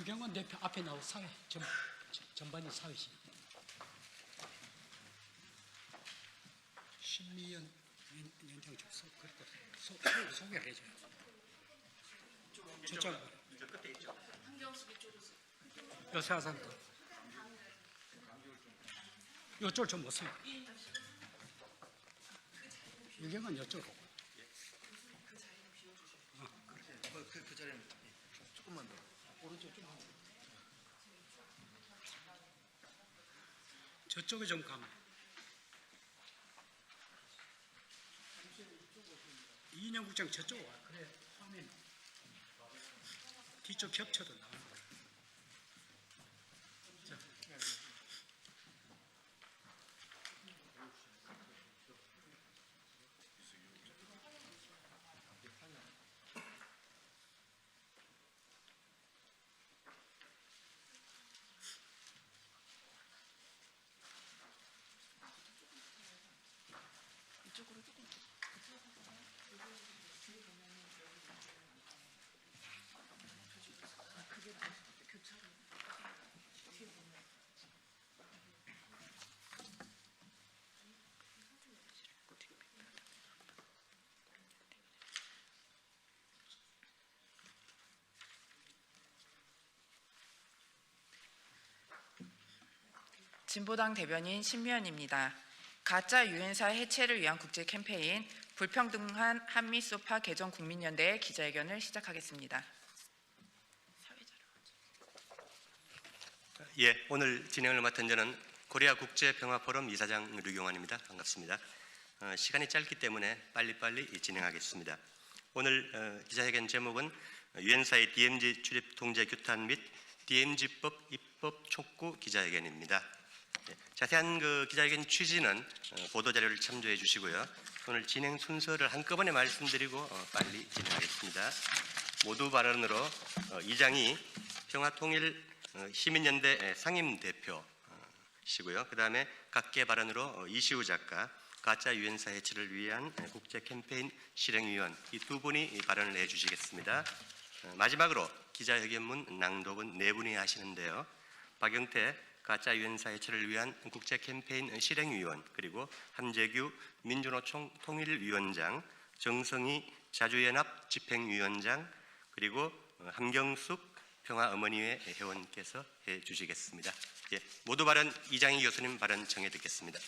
유경원 대표 앞에 나오 사회 전, 전반이 사회시. 신미연 연- 연장 좀 소, 그리고 소, 소, 소개를 해줘요. 저쪽 저 끝에 있죠. 요새 화상도 요쪽 좀 보세요. 유경은 요쪽으로. 그, 그, 그 자리는 예, 조금만 더. 오른쪽 좀. 저쪽에 좀 가면. 이인영 국장 저쪽 와. 그래 화면. 뒤쪽 겹쳐도 나오 진보당 대변인 신미연입니다. 가짜 유엔사 해체를 위한 국제 캠페인 불평등한 한미 소파 개정 국민연대의 기자회견을 시작하겠습니다. 예, 오늘 진행을 맡은 저는 코리아 국제 평화 포럼 이사장 류경환입니다. 반갑습니다. 어, 시간이 짧기 때문에 빨리빨리 진행하겠습니다. 오늘 어, 기자회견 제목은 유엔사의 DMZ 출입 통제 규탄 및 DMZ법 입법 촉구 기자회견입니다. 예, 자세한 그 기자회견 취지는 어, 보도 자료를 참조해 주시고요. 오늘 진행 순서를 한꺼번에 말씀드리고 어, 빨리 진행하겠습니다. 모두 발언으로 어, 이장이 평화통일 어, 시민연대 상임 대표시고요. 그 다음에 각계 발언으로 어, 이시우 작가, 가짜 유엔사 해체를 위한 국제 캠페인 실행위원 이 두 분이 이 발언을 해주시겠습니다. 어, 마지막으로 기자회견문 낭독은 네 분이 하시는데요. 박영태 가짜 유엔사 해체를 위한 국제 캠페인 실행위원 그리고 함재규 민주노총 통일위원장 정성희 자주연합 집행위원장 그리고 어, 함경숙 평화 어머니회 회원께서 해 주시겠습니다. 예, 모두 발언 이장희 교수님 발언 정해 듣겠습니다.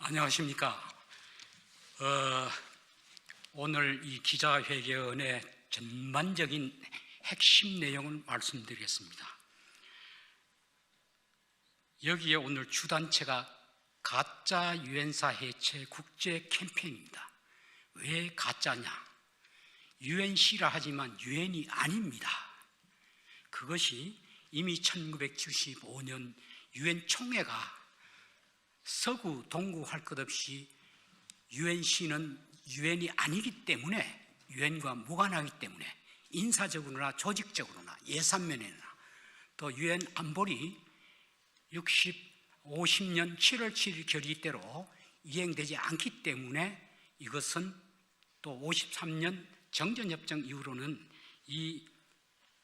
안녕하십니까. 어, 오늘 이 기자회견의 전반적인 핵심 내용을 말씀드리겠습니다. 여기에 오늘 주단체가 가짜 유엔사 해체 국제 캠페인입니다. 왜 가짜냐? 유엔시라 하지만 유엔이 아닙니다. 그것이 이미 1975년 유엔 총회가 서구 동구 할 것 없이 유엔시는 유엔이 아니기 때문에 유엔과 무관하기 때문에 인사적으로나 조직적으로나 예산면에나 또 유엔 안보리 60, 50년 7월 7일 결의대로 이행되지 않기 때문에 이것은 또 53년 정전협정 이후로는 이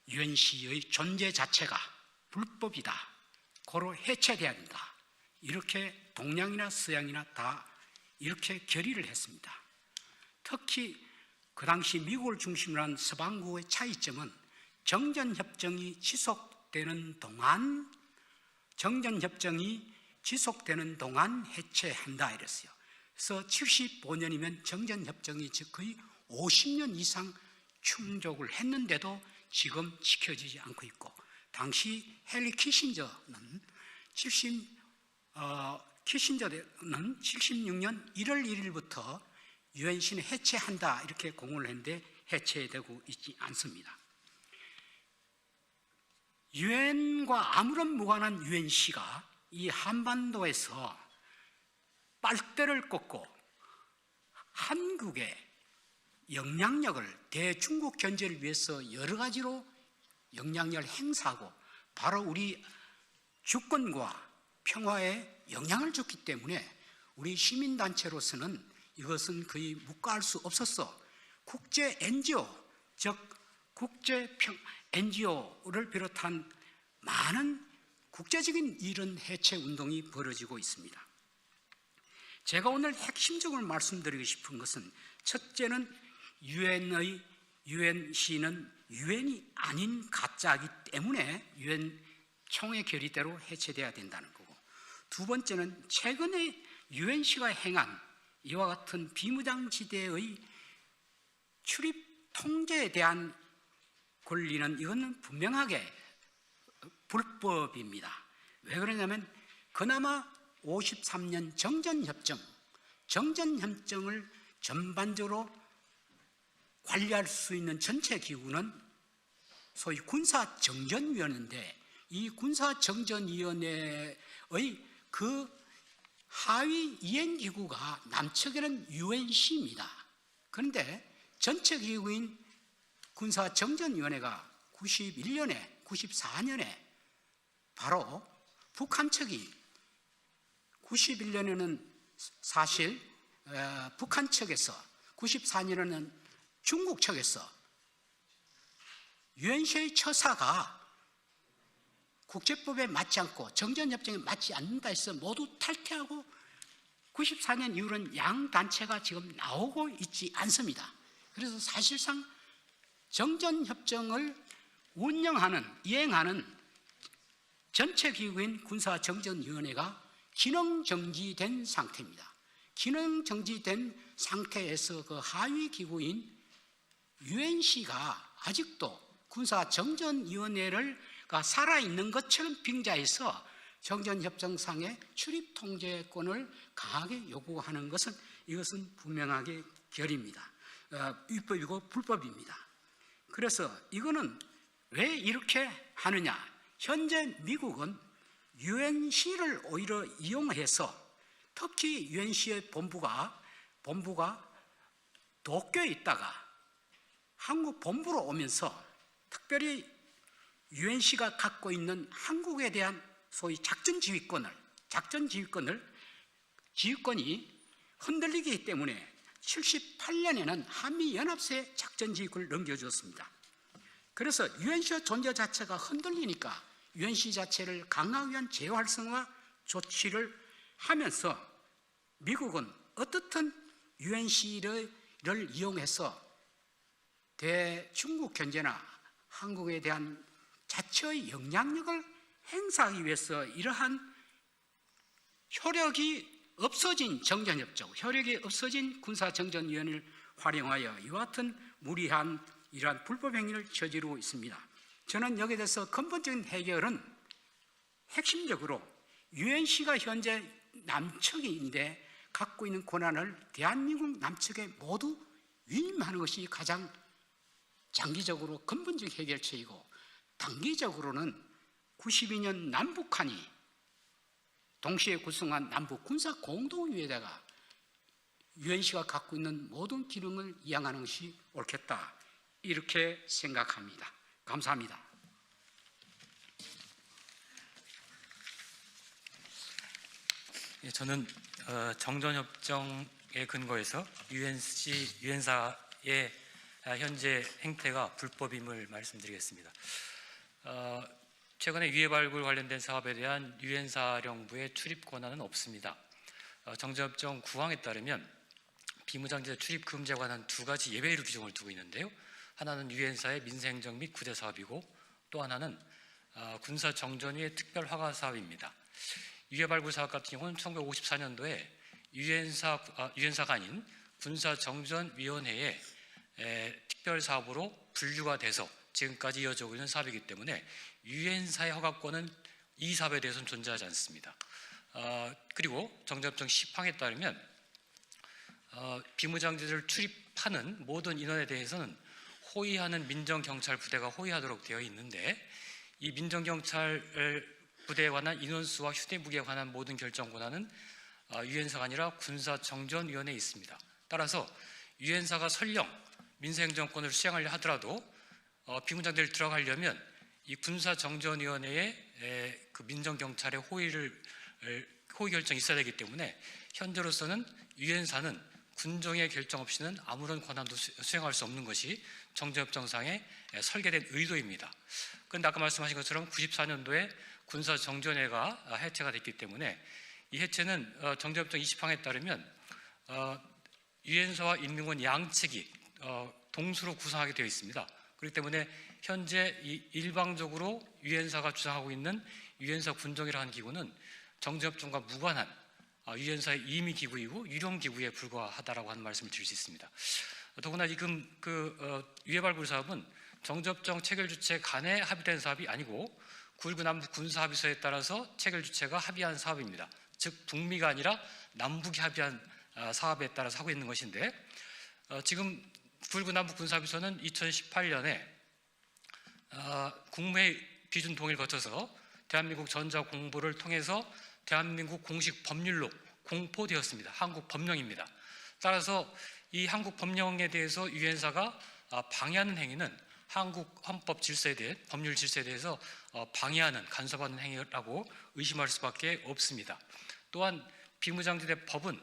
유엔시의 존재 자체가 불법이다. 고로 해체돼야 된다. 이렇게 동양이나 서양이나 다 이렇게 결의를 했습니다. 특히 그 당시 미국을 중심으로 한 서방국의 차이점은 정전협정이 지속되는 동안 정전협정이 지속되는 동안 해체한다 이랬어요. 그래서 75년이면 정전협정이 즉 거의 50년 이상 충족을 했는데도 지금 지켜지지 않고 있고 당시 헨리 키신저는 70 어, 키신저는 76년 1월 1일부터 유엔신을 해체한다 이렇게 공언을 했는데 해체되고 있지 않습니다. 유엔과 아무런 무관한 유엔시가 이 한반도에서 빨대를 꽂고 한국의 영향력을 대중국 견제를 위해서 여러 가지로 영향력을 행사하고 바로 우리 주권과 평화에 영향을 줬기 때문에 우리 시민단체로서는 이것은 거의 묵과할 수 없었어. 국제 NGO, 즉 국제 평 NGO를 비롯한 많은 국제적인 이런 해체 운동이 벌어지고 있습니다. 제가 오늘 핵심적으로 말씀드리고 싶은 것은 첫째는 유엔의 유엔 시는 유엔이 아닌 가짜이기 때문에 유엔 총회 결의대로 해체돼야 된다는 거고 두 번째는 최근에 유엔 시가 행한 이와 같은 비무장지대의 출입 통제에 대한 권리는 이거는 분명하게 불법입니다. 왜 그러냐면 그나마 53년 정전협정, 정전협정을 전반적으로 관리할 수 있는 전체 기구는 소위 군사정전위원회인데 이 군사정전위원회의 그 하위 이행 기구가 남측에는 UNC입니다. 그런데 전체 기구인 군사 정전위원회가 91년에 94년에 바로 북한 측이 91년에는 사실 어, 북한 측에서 94년에는 중국 측에서 유엔시의 처사가 국제법에 맞지 않고 정전협정에 맞지 않는다 해서 모두 탈퇴하고 94년 이후로는 양 단체가 지금 나오고 있지 않습니다. 그래서 사실상 정전협정을 운영하는 이행하는 전체 기구인 군사정전위원회가 기능 정지된 상태입니다. 기능 정지된 상태에서 그 하위 기구인 UNC가 아직도 군사정전위원회를 가 살아있는 것처럼 빙자해서 정전협정상의 출입 통제권을 강하게 요구하는 것은 이것은 분명하게 결입니다. 어, 위법이고 불법입니다. 그래서 이거는 왜 이렇게 하느냐? 현재 미국은 UNC를 오히려 이용해서 특히 UNC의 본부가 본부가 도쿄에 있다가 한국 본부로 오면서 특별히 UNC가 갖고 있는 한국에 대한 소위 작전 지휘권을 작전 지휘권을 지휘권이 흔들리기 때문에 78년에는 한미 연합세 작전 지휘권을 넘겨주었습니다. 그래서 UNC의 존재 자체가 흔들리니까 UNC 자체를 강화하기 위한 재활성화 조치를 하면서 미국은 어떻든 UNC를 이용해서 대중국 견제나 한국에 대한 자체의 영향력을 행사하기 위해서 이러한 효력이 없어진 정전협정, 효력이 없어진 군사정전위원회를 활용하여 이와 같은 무리한 이러한 불법 행위를 저지르고 있습니다. 저는 여기에 대해서 근본적인 해결은 핵심적으로 UNC가 현재 남측인데 갖고 있는 권한을 대한민국 남측에 모두 위임하는 것이 가장 장기적으로 근본적 해결책이고 단기적으로는 92년 남북한이 동시에 구성한 남북 군사 공동위에다가 UNC가 갖고 있는 모든 기능을 이양하는 것이 옳겠다 이렇게 생각합니다. 감사합니다. 예, 저는 어, 정전협정에 근거해서 UNC 유엔사의 아, 현재 행태가 불법임을 말씀드리겠습니다. 어, 최근에 유해 발굴 관련된 사업에 대한 유엔 사령부의 출입 권한은 없습니다. 어, 정전협정 9항에 따르면 비무장지대 출입 금지에 관한 두 가지 예외로 규정을 두고 있는데요. 하나는 유엔사의 민생행정 및 구제 사업이고 또 하나는 아, 군사 정전위의 특별 허가 사업입니다. 유해 발굴 사업 같은 경우는 1954년도에 유엔사 아, 유엔사가 아닌 군사 정전 위원회의 특별 사업으로 분류가 돼서 지금까지 이어지고 있는 사업이기 때문에 유엔사의 허가권은 이 사업에 대해서는 존재하지 않습니다. 아, 그리고 정전협정 10항에 따르면 어, 비무장지대를 출입하는 모든 인원에 대해서는 호위하는 민정경찰 부대가 호위하도록 되어 있는데 이 민정경찰 부대에 관한 인원수와 휴대무기에 관한 모든 결정 권한은 어, 유엔사가 아니라 군사정전위원회에 있습니다. 따라서 유엔사가 설령 민사행정권을 수행하려 하더라도 어, 비무장대를 들어가려면 이 군사정전위원회의 에, 그 민정경찰의 호의를 에, 호의 결정이 있어야 되기 때문에 현재로서는 유엔사는 군정의 결정 없이는 아무런 권한도 수- 수행할 수 없는 것이 정전협정상의 에, 설계된 의도입니다. 그런데 아까 말씀하신 것처럼 94년도에 군사 정전회가 아, 해체가 됐기 때문에 이 해체는 어, 정전협정 20항에 따르면 어, 유엔사와 인민군 양측이 어, 동수로 구성하게 되어 있습니다. 그렇기 때문에 현재 이 일방적으로 유엔사가 주장하고 있는 유엔사 군정이라는 기구는 정전협정과 무관한 아, 유엔사의 임의 기구이고 유령 기구에 불과하다라고 하는 말씀을 드릴 수 있습니다. 더구나 지금 그 어, 유해 발굴 사업은 정접정 체결 주체 간에 합의된 사업이 아니고 9.19 남북 군사 합의서에 따라서 체결 주체가 합의한 사업입니다. 즉 북미가 아니라 남북이 합의한 아, 사업에 따라서 하고 있는 것인데 어, 지금 9.19 남북 군사 합의서는 2018년에 아, 국무회의 비준 동의를 거쳐서 대한민국 전자 공보를 통해서 대한민국 공식 법률로 공포되었습니다. 한국 법령입니다. 따라서 이 한국 법령에 대해서 유엔사가 아, 방해하는 행위는 한국 헌법 질서에 대해 법률 질서에 대해서 어, 방해하는 간섭하는 행위라고 의심할 수밖에 없습니다. 또한 비무장지대 법은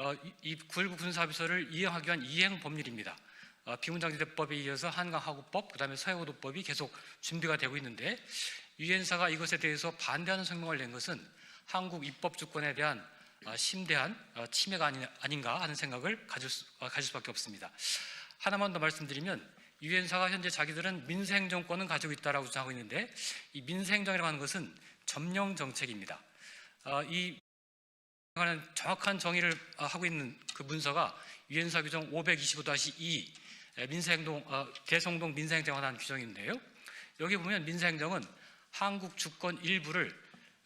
어, 이9.19 군사합의서를 이행하기 위한 이행 법률입니다. 어, 비문장지대법에 이어서 한강하구법, 그다음에 서해오도법이 계속 준비가 되고 있는데 유엔사가 이것에 대해서 반대하는 성명을 낸 것은 한국 입법 주권에 대한 어, 심대한 어, 침해가 아닌가 하는 생각을 가질, 수, 어, 가질 수밖에 없습니다. 하나만 더 말씀드리면 유엔사가 현재 자기들은 민생정권은 가지고 있다라고 주장하고 있는데 이 민생정이라고 하는 것은 점령 정책입니다. 어, 이 하는 정확한 정의를 어, 하고 있는 그 문서가 유엔사 규정 525-2 민사행동 어, 대성동 민사행정에 관한 규정인데요. 여기 보면 민사행정은 한국 주권 일부를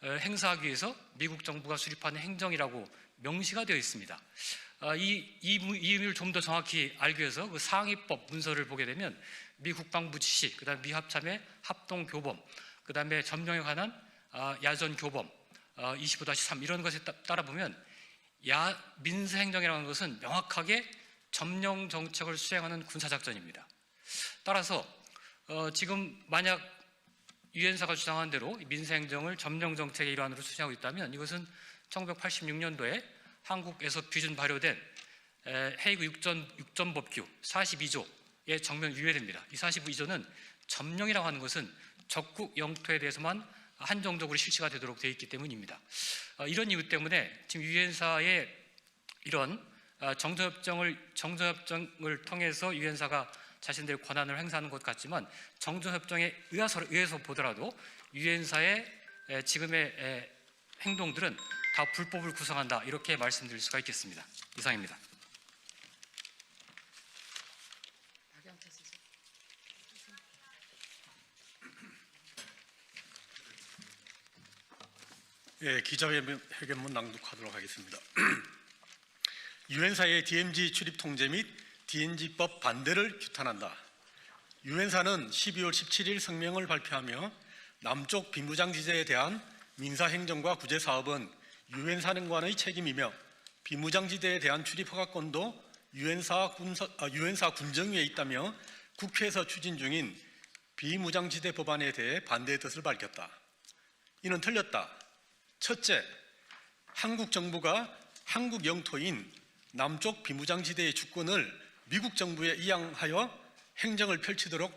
어, 행사하기 위해서 미국 정부가 수립하는 행정이라고 명시가 되어 있습니다. 어, 이, 이, 무- 이 의미를 좀 더 정확히 알기 위해서 그 상위법 문서를 보게 되면 미 국방부 지시, 그 다음 미 합참의 합동 교범, 그 다음에 점령에 관한 아, 야전 교범, 어, 25-3 이런 것에 따- 따라 보면 야 민사 행정이라는 것은 명확하게 점령 정책을 수행하는 군사 작전입니다. 따라서 어, 지금 만약 유엔사가 주장한 대로 민사 행정을 점령 정책의 일환으로 수행하고 있다면 이것은 1986년도에 한국에서 비준 발효된 에, 헤이그 육전, 육전법규 42조에 정면 유예됩니다. 이 42조는 점령이라고 하는 것은 적국 영토에 대해서만 한정적으로 실시가 되도록 되어 있기 때문입니다. 어, 이런 이유 때문에 지금 유엔사의 이런 어, 정전협정을 정전협정을 통해서 유엔사가 자신들의 권한을 행사하는 것 같지만 정전협정에 의해서, 의해서 보더라도 유엔사의 에, 지금의 에, 행동들은 다 불법을 구성한다 이렇게 말씀드릴 수가 있겠습니다. 이상입니다. 예, 기자회견문 낭독하도록 하겠습니다. 유엔사의 DMZ 출입 통제 및 DMZ법 반대를 규탄한다. 유엔사는 12월 17일 성명을 발표하며 남쪽 비무장지대에 대한 민사행정과 구제 사업은 유엔 사령관의 책임이며 비무장지대에 대한 출입 허가권도 유엔사 군사 아, 유엔사 군정위에 있다며 국회에서 추진 중인 비무장지대 법안에 대해 반대의 뜻을 밝혔다. 이는 틀렸다. 첫째, 한국 정부가 한국 영토인 남쪽 비무장지대의 주권을 미국 정부에 이양하여 행정을 펼치도록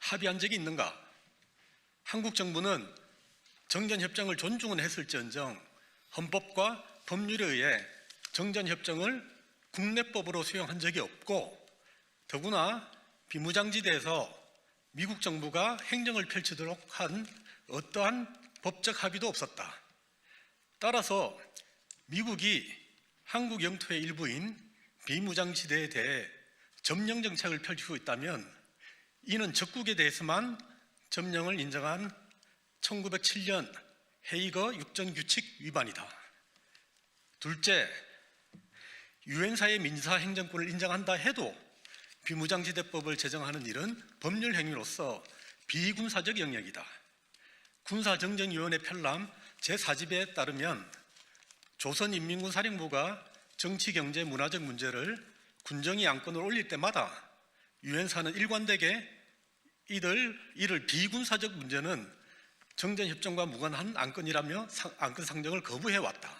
합의한 적이 있는가? 한국 정부는 정전협정을 존중은 했을지언정 헌법과 법률에 의해 정전협정을 국내법으로 수용한 적이 없고 더구나 비무장지대에서 미국 정부가 행정을 펼치도록 한 어떠한 법적 합의도 없었다. 따라서 미국이 한국 영토의 일부인 비무장지대에 대해 점령 정책을 펼치고 있다면 이는 적국에 대해서만 점령을 인정한 1907년 헤이거 육전 규칙 위반이다. 둘째, 유엔사의 민사 행정권을 인정한다 해도 비무장지대법을 제정하는 일은 법률 행위로서 비군사적 영역이다. 군사정전위원회 편람 제4집에 따르면 조선인민군 사령부가 정치, 경제, 문화적 문제를 군정이 안건을 올릴 때마다 유엔사는 일관되게 이들 이를 비군사적 문제는 정전 협정과 무관한 안건이라며 상- 안건 상정을 거부해 왔다.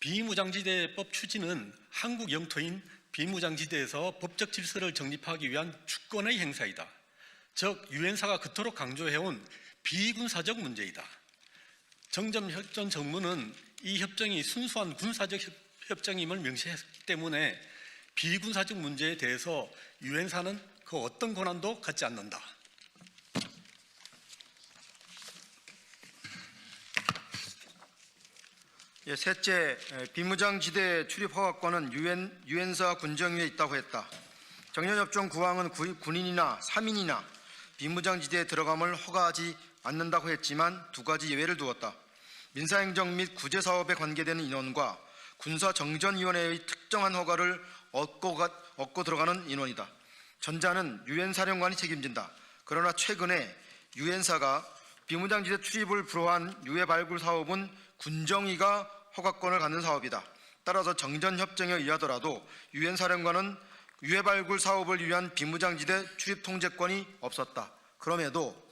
비무장지대법 추진은 한국 영토인 비무장지대에서 법적 질서를 정립하기 위한 주권의 행사이다. 즉 유엔사가 그토록 강조해온 비군사적 문제이다. 정점협정 정문은 이 협정이 순수한 군사적 협- 협정임을 명시했기 때문에 비군사적 문제에 대해서 유엔사는 그 어떤 권한도 갖지 않는다. 예, 셋째, 에, 비무장지대 출입 허가권은 유엔, 유엔사 군정위에 있다고 했다. 정년협정 구항은 구- 군인이나 사민이나 비무장지대에 들어감을 허가하지 않는다고 했지만 두 가지 예외를 두었다. 민사행정 및 구제사업에 관계되는 인원과 군사정전위원회의 특정한 허가를 얻고, 가- 얻고 들어가는 인원이다. 전자는 유엔 사령관이 책임진다. 그러나 최근에 유엔사가 비무장지대 출입을 불허한 유해 발굴 사업은 군정위가 허가권을 갖는 사업이다. 따라서 정전 협정에 의하더라도 유엔 사령관은 유해 발굴 사업을 위한 비무장지대 출입 통제권이 없었다. 그럼에도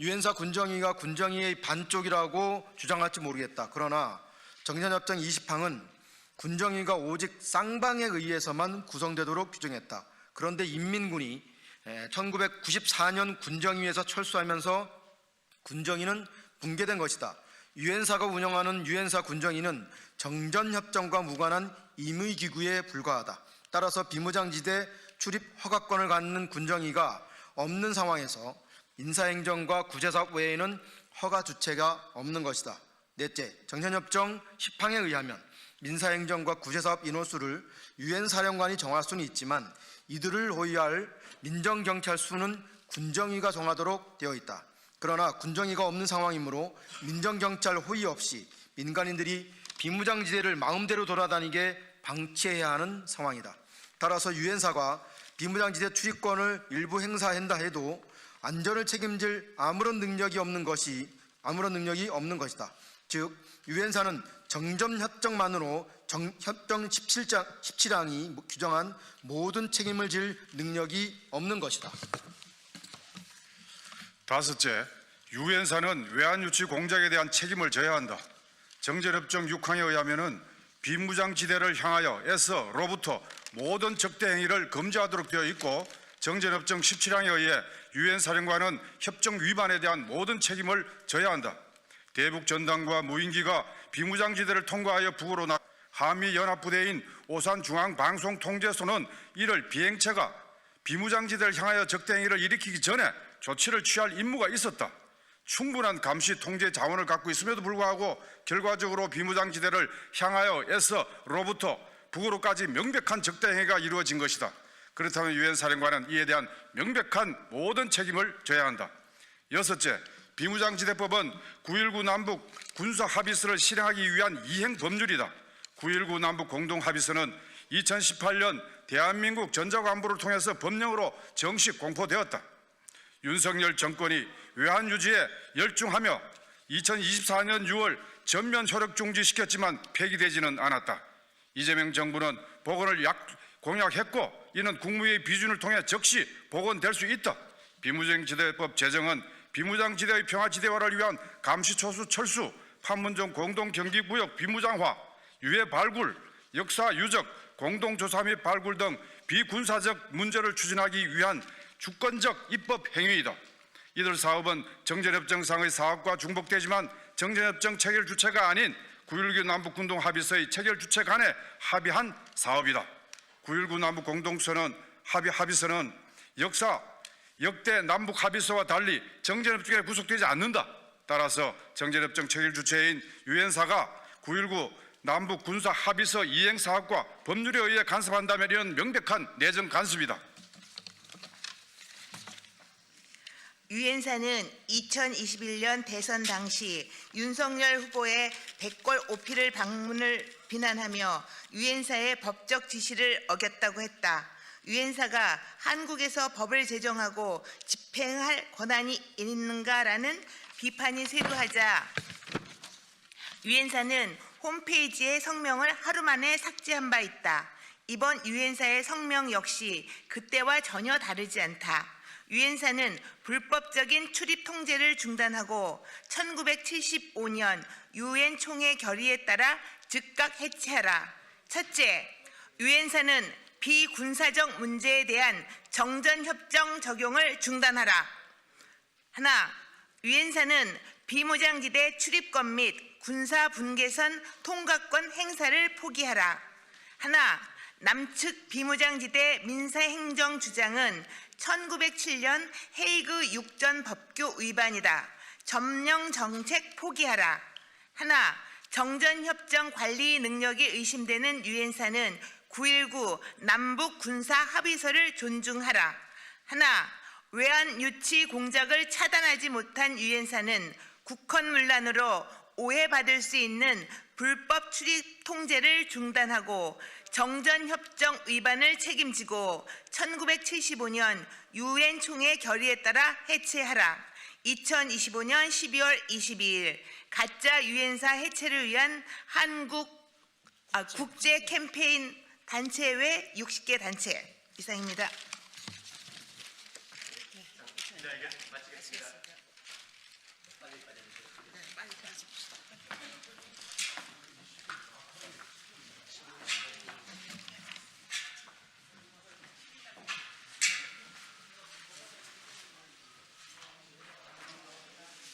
유엔사 군정위가 군정위의 반쪽이라고 주장할지 모르겠다. 그러나 정전협정 20항은 군정위가 오직 쌍방에 의해서만 구성되도록 규정했다. 그런데 인민군이 1994년 군정위에서 철수하면서 군정위는 붕괴된 것이다. 유엔사가 운영하는 유엔사 군정위는 정전협정과 무관한 임의기구에 불과하다. 따라서 비무장지대 출입 허가권을 갖는 군정위가 없는 상황에서 인사행정과 구제사업 외에는 허가 주체가 없는 것이다. 넷째, 정전협정 10항에 의하면 민사행정과 구제사업 인원수를 유엔 사령관이 정할 수는 있지만 이들을 호위할 민정경찰 수는 군정위가 정하도록 되어 있다. 그러나 군정위가 없는 상황이므로 민정경찰 호위 없이 민간인들이 비무장지대를 마음대로 돌아다니게 방치해야 하는 상황이다. 따라서 유엔사가 비무장지대 출입권을 일부 행사한다 해도 안전을 책임질 아무런 능력이 없는 것이 아무런 능력이 없는 것이다. 즉 유엔사는 정점 협정만으로 정, 협정 17장 17항이 규정한 모든 책임을 질 능력이 없는 것이다. 다섯째, 유엔사는 외환 유치 공작에 대한 책임을 져야 한다. 정전협정 6항에 의하면은 비무장지대를 향하여 에서로부터 모든 적대 행위를 금지하도록 되어 있고 정전협정 17항에 의해 유엔 사령관은 협정 위반에 대한 모든 책임을 져야 한다. 대북 전당과 무인기가 비무장지대를 통과하여 북으로 나 한미 연합부대인 오산 중앙 방송 통제소는 이를 비행체가 비무장지대를 향하여 적대 행위를 일으키기 전에 조치를 취할 임무가 있었다. 충분한 감시 통제 자원을 갖고 있음에도 불구하고 결과적으로 비무장지대를 향하여 에서로부터 북으로까지 명백한 적대 행위가 이루어진 것이다. 그렇다면 유엔 사령관은 이에 대한 명백한 모든 책임을 져야 한다. 여섯째, 비무장지대법은 9.19 남북 군사 합의서를 실행하기 위한 이행 법률이다. 9.19 남북 공동 합의서는 2018년 대한민국 전자관부를 통해서 법령으로 정식 공포되었다. 윤석열 정권이 외환 유지에 열중하며 2024년 6월 전면 효력 중지시켰지만 폐기되지는 않았다. 이재명 정부는 복원을 약, 공약했고 이는 국무회의 비준을 통해 즉시 복원될 수 있다. 비무장지대법 제정은 비무장지대의 평화지대화를 위한 감시초수 철수, 판문점 공동경기구역 비무장화, 유해 발굴, 역사 유적, 공동조사 및 발굴 등 비군사적 문제를 추진하기 위한 주권적 입법 행위이다. 이들 사업은 정전협정상의 사업과 중복되지만 정전협정 체결 주체가 아닌 9.19 남북군동 합의서의 체결 주체 간에 합의한 사업이다. 9.19 남북 공동선언 합의 합의서는 역사 역대 남북 합의서와 달리 정전협정에 구속되지 않는다. 따라서 정전협정 체결 주체인 유엔사가 9.19 남북 군사 합의서 이행 사업과 법률에 의해 간섭한다면 이는 명백한 내정 간섭이다. 유엔사는 2021년 대선 당시 윤석열 후보의 백골 오피를 방문을 비난하며 유엔사의 법적 지시를 어겼다고 했다. 유엔사가 한국에서 법을 제정하고 집행할 권한이 있는가라는 비판이 쇄도하자 유엔사는 홈페이지에 성명을 하루 만에 삭제한 바 있다. 이번 유엔사의 성명 역시 그때와 전혀 다르지 않다. 유엔사는 불법적인 출입 통제를 중단하고 1975년 유엔 총회 결의에 따라 즉각 해체하라. 첫째, 유엔사는 비군사적 문제에 대한 정전 협정 적용을 중단하라. 하나, 유엔사는 비무장지대 출입권 및 군사 분계선 통과권 행사를 포기하라. 하나, 남측 비무장지대 민사행정 주장은 1907년 헤이그 육전 법규 위반이다. 점령 정책 포기하라. 하나, 정전협정 관리 능력이 의심되는 유엔사는 9.19 남북 군사 합의서를 존중하라. 하나, 외환 유치 공작을 차단하지 못한 유엔사는 국헌문란으로 오해받을 수 있는 불법 출입 통제를 중단하고 정전협정 위반을 책임지고 1975년 유엔 총회 결의에 따라 해체하라. 2025년 12월 22일 가짜 유엔사 해체를 위한 한국 아, 국제 캠페인 단체 외 60개 단체 이상입니다. 기자회견 마치겠습니다.